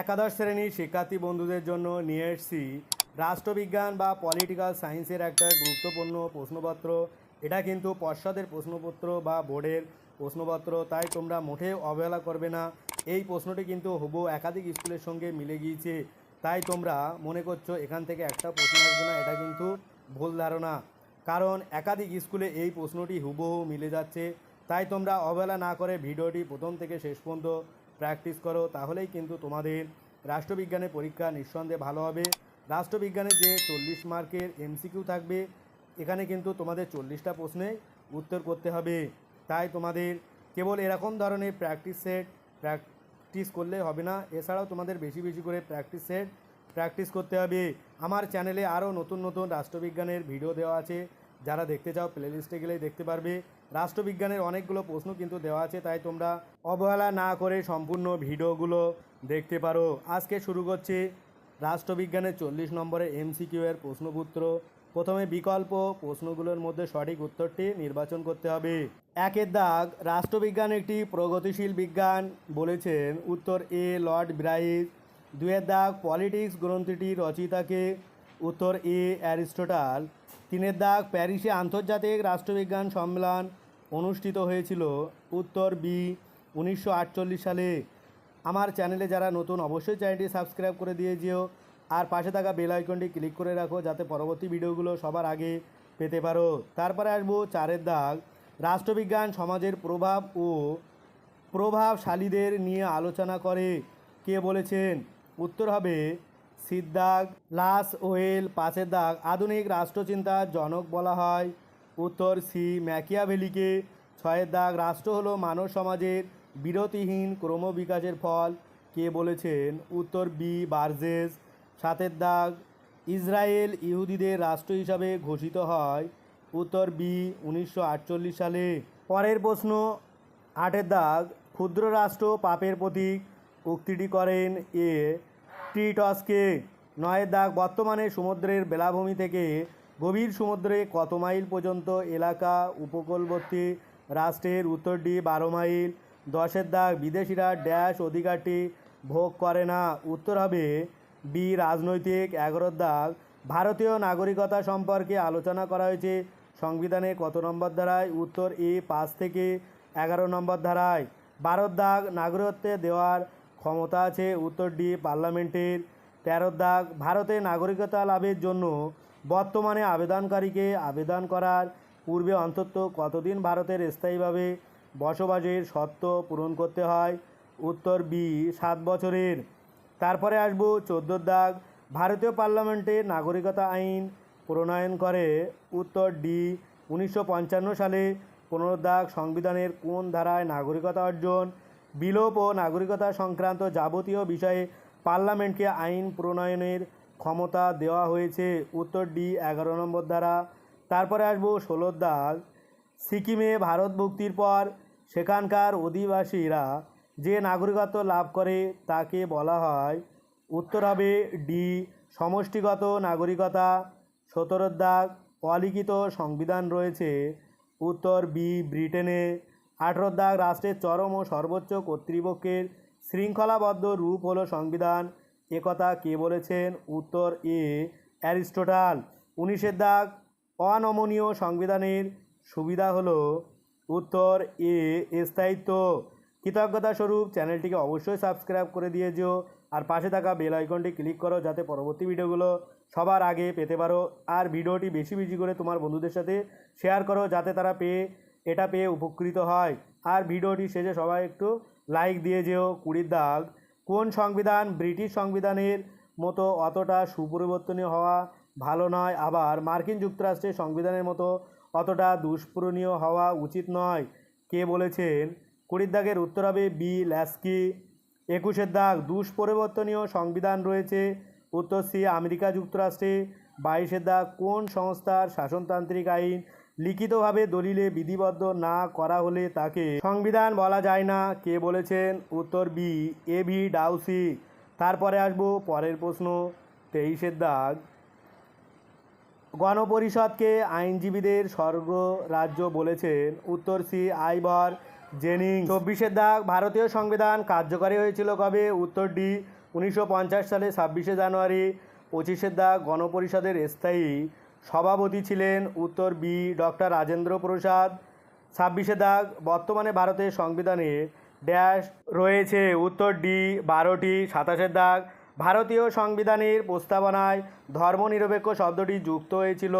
একাদশ শ্রেণির শিক্ষার্থী বন্ধুদের জন্য নিয়ে এসেছি রাষ্ট্রবিজ্ঞান বা পলিটিক্যাল সায়েন্সের একটা গুরুত্বপূর্ণ প্রশ্নপত্র। এটা কিন্তু পর্ষদের প্রশ্নপত্র বা বোর্ডের প্রশ্নপত্র, তাই তোমরা মোটেও অবহেলা করবে না। এই প্রশ্নটি কিন্তু হবু একাধিক স্কুলের সঙ্গে মিলে গিয়েছে। তাই তোমরা মনে করছ এখান থেকে একটা প্রশ্ন আসবে না, এটা কিন্তু ভুল ধারণা। কারণ একাধিক স্কুলে এই প্রশ্নটি হুবহু মিলে যাচ্ছে। তাই তোমরা অবহেলা না করে ভিডিওটি প্রথম থেকে শেষ পর্যন্ত প্র্যাকটিস করো, তাহলেই কিন্তু তোমাদের রাষ্ট্রবিজ্ঞানের পরীক্ষা নিঃসন্দেহে ভালো হবে। রাষ্ট্রবিজ্ঞানে যে চল্লিশ মার্কের এমসিকিউ থাকবে, এখানে কিন্তু তোমাদের চল্লিশটা প্রশ্নে উত্তর করতে হবে। তাই তোমাদের কেবল এরকম ধরনের প্র্যাকটিস সেট প্র্যাকটিস করলে হবে না, এছাড়াও তোমাদের বেশি বেশি করে প্র্যাকটিস সেট প্র্যাকটিস করতে হবে। আমার চ্যানেলে আরও নতুন নতুন রাষ্ট্রবিজ্ঞানের ভিডিও দেওয়া আছে। যারা দেখতে চাও প্লেলিস্টে গেলেই দেখতে পারবে। রাষ্ট্রবিজ্ঞানের অনেকগুলো প্রশ্ন কিন্তু দেওয়া আছে, তাই তোমরা অবহেলা না করে সম্পূর্ণ ভিডিওগুলো দেখতে পারো। আজকে শুরু করছি রাষ্ট্রবিজ্ঞানের চল্লিশ নম্বরের এমসিকিউ এর প্রশ্নপত্র। প্রথমে বিকল্প প্রশ্নগুলোর মধ্যে সঠিক উত্তরটি নির্বাচন করতে হবে। একের দাগ, রাষ্ট্রবিজ্ঞান একটি প্রগতিশীল বিজ্ঞান বলেছেন উত্তর এ লর্ড ব্রাইস। দুয়ের দাগ, পলিটিক্স গ্রন্থিটি রচয়িতাকে উত্তর এ অ্যারিস্টোটাল। তিনের দাগ প্যারিসে আন্তর্জাতিক রাষ্ট্রবিজ্ঞান সম্মেলন অনুষ্ঠিত হয়েছিল উত্তর বি উনিশশো আটচল্লিশ সালে। আমার চ্যানেলে যারা নতুন অবশ্যই চ্যানেলটি সাবস্ক্রাইব করে দিয়ে যেও। আর পাশে থাকা বেল আইকনটি ক্লিক করে রাখো যাতে পরবর্তী ভিডিওগুলো সবার আগে পেতে পারো। তারপরে আসব চারের দাগ। রাষ্ট্রবিজ্ঞান সমাজের প্রভাব ও প্রভাবশালীদের নিয়ে আলোচনা করে। কে বলেছেন? উত্তর হবে সিদ্দাগ লাস ওয়েল পাঁচের দাগ, আধুনিক রাষ্ট্রচিন্তার জনক বলা হয়। উত্তর সি, ম্যাকিয়াভেলিকে। ছয়ের দাগ, রাষ্ট্র হলো মানব সমাজের বিরতিহীন ক্রমবিকাশের ফল। কে বলেছেন? উত্তর বি, বার্জেস। সাতের দাগ, ইসরায়েল ইহুদিদের রাষ্ট্র হিসাবে ঘোষিত হয়। উত্তর বি, উনিশশো আটচল্লিশ সালে। পরের প্রশ্ন, আটের দাগ, ক্ষুদ্র রাষ্ট্র পাপের প্রতীক উক্তিটি করেন এ টিটসকে নয়ের দাগ বর্তমানে সমুদ্রের বেলাভূমি থেকে গভীর সমুদ্রে কত মাইল পর্যন্ত এলাকা উপকূলবর্তী রাষ্ট্রের উত্তরটি বারো মাইল, দশের দাগ বিদেশিরা ড্যাশ অধিকারটি ভোগ করে না। উত্তর হবে বি, রাজনৈতিক এগারোর দাগ। ভারতীয় নাগরিকতা সম্পর্কে আলোচনা করা হয়েছে সংবিধানে কত নম্বর ধারায়? উত্তর এ পাঁচ থেকে এগারো নম্বর ধারায়। বারোর দাগ নাগরিকত্বে দেওয়ার ক্ষমতা আছে উত্তর ডি পার্লামেন্টের। তেরো দাগ, ভারতে নাগরিকতা লাভের জন্য বর্তমানে আবেদনকারীকে আবেদন করার পূর্বে অন্তত কতদিন ভারতের স্থায়ীভাবে বসবাসের শর্ত পূরণ করতে হয়? উত্তর বি, সাত বছরের। তারপরে আসব চোদ্দোর দাগ, ভারতীয় পার্লামেন্টে নাগরিকতা আইন প্রণয়ন করে। উত্তর ডি, উনিশশো পঞ্চান্ন সালে পনেরো দাগ সংবিধানের কোন ধারায় নাগরিকতা অর্জন বিলোপ ও নাগরিকতা সংক্রান্ত যাবতীয় বিষয়ে পার্লামেন্টকে আইন প্রণয়নের ক্ষমতা দেওয়া হয়েছে উত্তর ডি এগারো নম্বর ধারা। তারপরে আসব ষোলোর দাগ। সিকিমে ভারত মুক্তির পর সেখানকার অধিবাসীরা যে নাগরিকত্ব লাভ করে তাকে বলা হয়, উত্তর হবে ডি, সমষ্টিগত নাগরিকতা। সতেরোর দাগ, অলিখিত সংবিধান রয়েছে, উত্তর বি, ব্রিটেনে। আঠেরোর দাগ রাষ্ট্রের চরম ও সর্বোচ্চ কর্তৃপক্ষের শৃঙ্খলাবদ্ধ রূপ হলো সংবিধান। একথা কে বলেছেন? উত্তর এ, অ্যারিস্টোটাল। উনিশের দাগ, অনমনীয় সংবিধানের সুবিধা হলো উত্তর এ, স্থায়িত্ব। কৃতজ্ঞতা স্বরূপ চ্যানেলটিকে অবশ্যই সাবস্ক্রাইব করে দিয়ে যেও আর পাশে থাকা বেল আইকনটি ক্লিক করো যাতে পরবর্তী ভিডিওগুলো সবার আগে পেতে পারো। আর ভিডিওটি বেশি বেশি করে তোমার বন্ধুদের সাথে শেয়ার করো যাতে তারা পেয়ে এটা পেয়ে উপকৃত হয়। আর ভিডিওটি শেষে সবাই একটু লাইক দিয়ে যেও, কুড়ির দাগ। কোন সংবিধান ব্রিটিশ সংবিধানের মতো অতটা সুপরিবর্তনীয় হওয়া ভালো নয়, আবার মার্কিন যুক্তরাষ্ট্রের সংবিধানের মতো অতটা দুষ্পূরণীয় হওয়া উচিত নয়। কে বলেছেন? কুড়ির দাগের উত্তর হবে বি ল্যাস্কি। একুশের দাগ, দুষ্পরিবর্তনীয় সংবিধান রয়েছে। উত্তর সি আমেরিকা যুক্তরাষ্ট্রে। বাইশের দাগ, কোন সংস্থার শাসনতান্ত্রিক আইন লিখিতভাবে দলিলে বিধিবদ্ধ না করা হলে তাকে সংবিধান বলা যায় না। কে বলেছেন? উত্তর বি, এ ভি ডাউসি। তারপরে আসব পরের প্রশ্ন। তেইশের দাগ। গণপরিষদকে আইনজীবীদের স্বর্গ রাজ্য বলেছেন। উত্তর সি আইবর জেনিং। চব্বিশের দাগ, ভারতীয় সংবিধান কার্যকরী হয়েছিল কবে? উত্তর ডি, উনিশশো পঞ্চাশ সালে ছাব্বিশে জানুয়ারি। পঁচিশের দাগ, গণপরিষদের স্থায়ী সভাপতি ছিলেন উত্তর বি ডক্টর রাজেন্দ্র প্রসাদ। ছাব্বিশে দাগ, বর্তমানে ভারতের সংবিধানে ড্যাশ রয়েছে উত্তর ডি বারোটি সাতাশের দাগ। ভারতীয় সংবিধানের প্রস্তাবনায় ধর্মনিরপেক্ষ শব্দটি যুক্ত হয়েছিল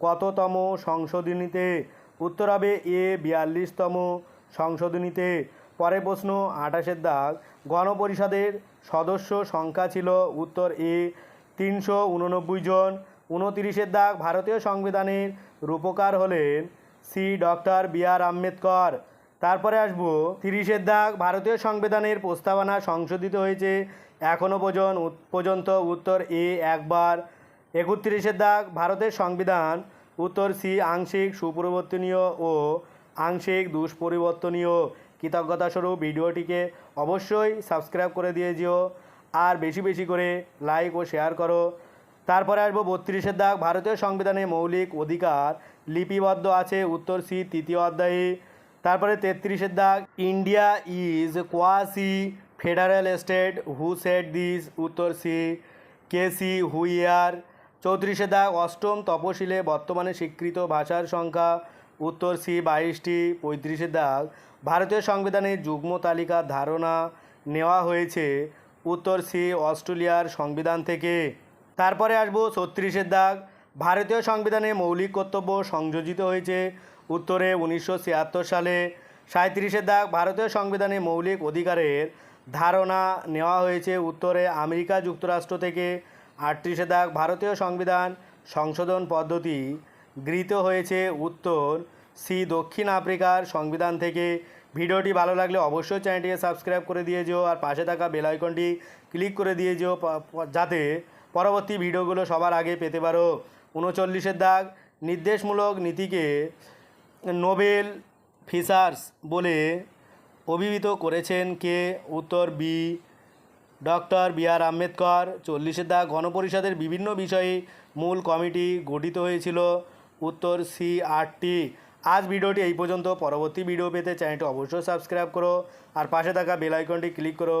কততম সংশোধনীতে? উত্তর হবে এ, বিয়াল্লিশতম সংশোধনীতে। পরে প্রশ্ন আঠাশের দাগ, গণপরিষদের সদস্য সংখ্যা ছিল উত্তর এ, তিনশো উননব্বই জন। উনতিরিশের দাগ ভারতীয় সংবিধানের রূপকার হলেন C doctor B R Ambedkar. তারপরে আসব, তিরিশের দাগ ভারতীয় সংবিধানের প্রস্তাবনা সংশোধিত হয়েছে এখনও পর্যন্ত পর্যন্ত উত্তর এ একবার। একত্রিশের দাগ ভারতের সংবিধান, উত্তর সি আংশিক সুপরিবর্তনীয় ও আংশিক দুষ্পরিবর্তনীয়। কৃতজ্ঞতাস্বরূপ ভিডিওটিকে অবশ্যই সাবস্ক্রাইব করে দিয়ে যেও, আর বেশি বেশি করে লাইক ও শেয়ার করো। তারপরে আসব বত্রিশের দাগ। ভারতীয় সংবিধানে মৌলিক অধিকার লিপিবদ্ধ আছে। উত্তর সি, তৃতীয় অধ্যায়ে। তারপরে তেত্রিশের দাগ। India is quasi federal state. Who said this? উত্তর সি কেসি হুইয়ার। চৌত্রিশে দাগ। অষ্টম তপশিলে বর্তমানে স্বীকৃত ভাষার সংখ্যা। উত্তর সি, বাইশটি। পঁয়ত্রিশে দাগ। ভারতীয় সংবিধানে যুগ্ম তালিকার ধারণা নেওয়া হয়েছে। উত্তর সি, অস্ট্রেলিয়ার সংবিধান থেকে। তারপরে আসব ছত্রিশের দাগ। ভারতীয় সংবিধানে মৌলিক কর্তব্য সংযোজিত হয়েছে। উত্তরে উনিশশো ছিয়াত্তর সালে সাঁত্রিশের দাগ। ভারতীয় সংবিধানে মৌলিক অধিকারের ধারণা নেওয়া হয়েছে। উত্তরে আমেরিকা যুক্তরাষ্ট্র থেকে আটত্রিশে দাগ। ভারতীয় সংবিধান সংশোধন পদ্ধতি গৃহীত হয়েছে। উত্তর সি দক্ষিণ আফ্রিকার সংবিধান থেকে। ভিডিওটি ভালো লাগলে অবশ্যই চ্যানেলটিকে সাবস্ক্রাইব করে দিয়ে যেও। আর পাশে থাকা বেল আইকনটি ক্লিক করে দিয়ে যেও। যাতে পরবর্তী ভিডিওগুলো সবার আগে পেতে পারো। উনচল্লিশের দাগ, নির্দেশমূলক নীতিকে নোবেল ফিচার্স বলে অভিহিত করেছেন কে? উত্তর B, doctor B R Ambedkar. চল্লিশের দাগ, গণপরিষদের বিভিন্ন বিষয়ে মূল কমিটি গঠিত হয়েছিল। উত্তর সি আরটি আজ ভিডিওটি এই পর্যন্ত। পরবর্তী ভিডিও পেতে চ্যানেলটি অবশ্যই সাবস্ক্রাইব করো আর পাশে থাকা বেল আইকনটি ক্লিক করো।